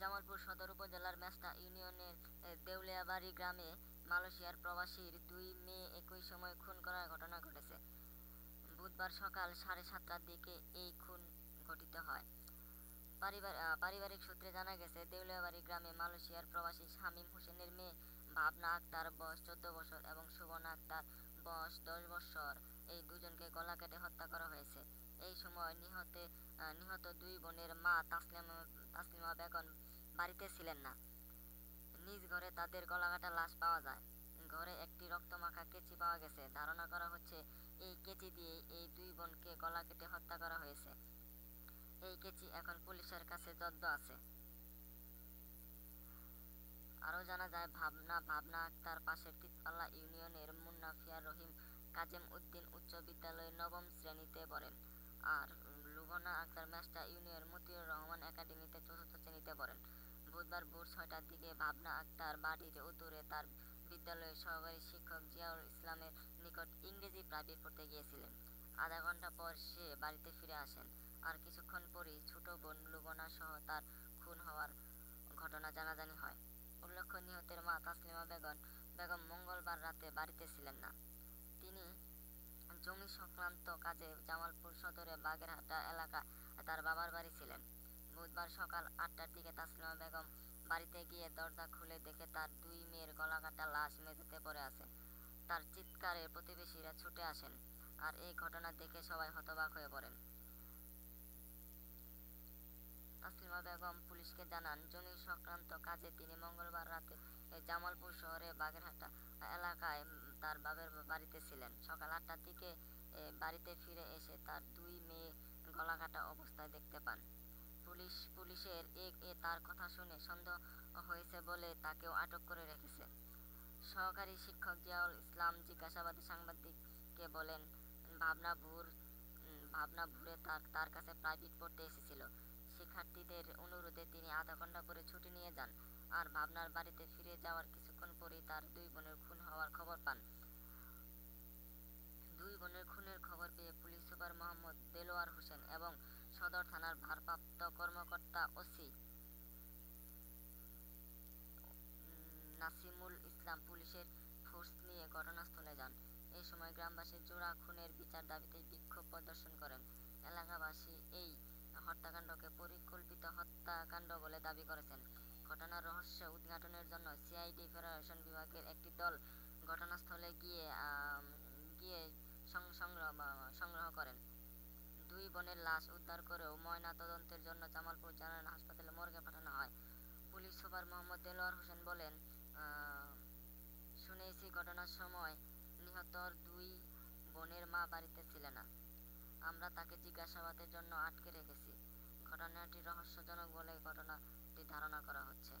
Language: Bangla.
জামালপুর সদর উপজেলার মেস্তা ইউনিয়নের দেউলিয়াবাড়ি গ্রামে মালয়েশিয়ার প্রবাসীর দুই মেয়ে একই সময় খুন করার ঘটনা ঘটেছে। বুধবার সকাল সাড়ে সাতটার দিকে এই খুন ঘটিত হয়। পারিবারিক সূত্রে জানা গেছে, দেউলিয়াবাড়ি গ্রামে মালয়েশিয়ার প্রবাসী শামীম হোসেনের মেয়ে ভাবনা আক্তার বয়স চোদ্দ বছর এবং সুবর্ণা আক্তার বয়স দশ বছর। এই দুজনকে গলা কেটে হত্যা করা হয়েছে। এই সময় নিহতে নিহত দুই বোনের মা তাসলিমা তাসলিমা বেগম বাড়িতে ছিলেন না। নিজ ঘরে তাদের গলাকাটা লাশ পাওয়া যায়। ঘরে একটি রক্তমাখা কেচি পাওয়া গেছে। ধারণা করা হচ্ছে, এই কেচি দিয়ে এই দুই বোনকে গলা কেটে হত্যা করা হয়েছে। এই কেচি এখন পুলিশের কাছে জব্দ আছে। আরও জানা যায়, ভাবনা ভাবনা আক্তার পাশের তিতপাল্লা ইউনিয়নের মুন্নাফিয়া রহিম কাজেম উদ্দিন উচ্চ বিদ্যালয়ের নবম শ্রেণীতে পড়েন। আর লুবনা আক্তার মেস্টা ইউনিয়ন মতিউর রহমান একাডেমিতে চতুর্থ শ্রেণীতে পড়েন। বুধবার ভোর ছয়টার দিকে ভাবনা আক্তার বাড়ির উত্তরে তার বিদ্যালয়ের সহকারী শিক্ষক জিয়াউল ইসলামের নিকট ইংরেজি প্রাইভেট পড়তে গিয়েছিলেন। আধা ঘণ্টা পর সে বাড়িতে ফিরে আসেন। আর কিছুক্ষণ পরই ছোট বোন লুবনা সহ তার খুন হওয়ার ঘটনা জানাজানি হয়। উল্লেখ্য, নিহতের মা তাসলিমা বেগম বেগম মঙ্গলবার রাতে বাড়িতে ছিলেন না। তিনি জমি সংক্রান্ত কাজে জামালপুর সদরে বাগেরহাটা এলাকা তার বাবার বাড়ি ছিলেন। বুধবার সকাল আটটার দিকে তাসলিমা বেগম বাড়িতে গিয়ে দরজা খুলে দেখে তার দুই মেয়ের গলাকাটা লাশ মেঝেতে পড়ে আছে। তার চিৎকারে প্রতিবেশীরা ছুটে আসেন আর এই ঘটনা দেখে সবাই হতবাক হয়ে পড়েন। তাসলিমা বেগম পুলিশকে জানান জমি সংক্রান্ত কাজে তিনি মঙ্গলবার রাতে জামালপুর শহরে বাগেরহাটা এলাকায় তার বাবার বাড়িতে ছিলেন। সকাল আটটার দিকে বাড়িতে ফিরে এসে তার দুই মেয়ে গলাকাটা অবস্থায় দেখতে পান। পুলিশ, পুলিশের এ তার কথা শুনে সন্দেহ হয়েছে বলে তাকেও আটক করে রেখেছে। সহকারী শিক্ষক জিয়াউল ইসলাম জিজ্ঞাসাবাদে সাংবাদিককে বলেন, ভাবনা ভুর ভাবনা ভুরে তার তার কাছে প্রাইভেট পড়তে এসেছিল। শিক্ষার্থীদের অনুরোধে তিনি আধা ঘণ্টা করে ছুটি নিয়ে যান আর ভাবনার বাড়িতে ফিরে যাওয়ার কিছুক্ষণ পরেই তার দুই বোনের খুন হওয়ার খবর পান। দুই বোনের খুনের খবর পেয়ে পুলিশ সুপার মোহাম্মদ দেলোয়ার হোসেন এবং সদর থানার ভারপ্রাপ্ত কর্মকর্তা ওসি নাসিমুল ইসলাম পুলিশের ফোর্স নিয়ে ঘটনাস্থলে যান। এই সময় গ্রামবাসী জোড়া খুনের বিচার দাবিতে বিক্ষোভ প্রদর্শন করেন। এই হত্যাকাণ্ডকে পরিকল্পিত হত্যাকাণ্ড বলে দাবি করেছেন। ঘটনার রহস্য উদ্ঘাটনের জন্য সিআইডি ফেডারেশন বিভাগের একটি দল ঘটনাস্থলে গিয়ে গিয়ে সংগ্রহ সংগ্রহ করেন। দুই বোনের লাশ উদ্ধার করেও ময়না তদন্তের জন্য জামালপুর জেনারেল হাসপাতালে মর্গে পাঠানো হয়। পুলিশ সুপার মোহাম্মদ দেলোয়ার হোসেন বলেন শুনেছি ঘটনার সময় নিহতর দুই বোনের মা বাড়িতে ছিল না। আমরা তাকে জিজ্ঞাসাবাদের জন্য আটকে রেখেছি। রহস্যজনক বলে ঘটনাটি ধারণা করা হচ্ছে।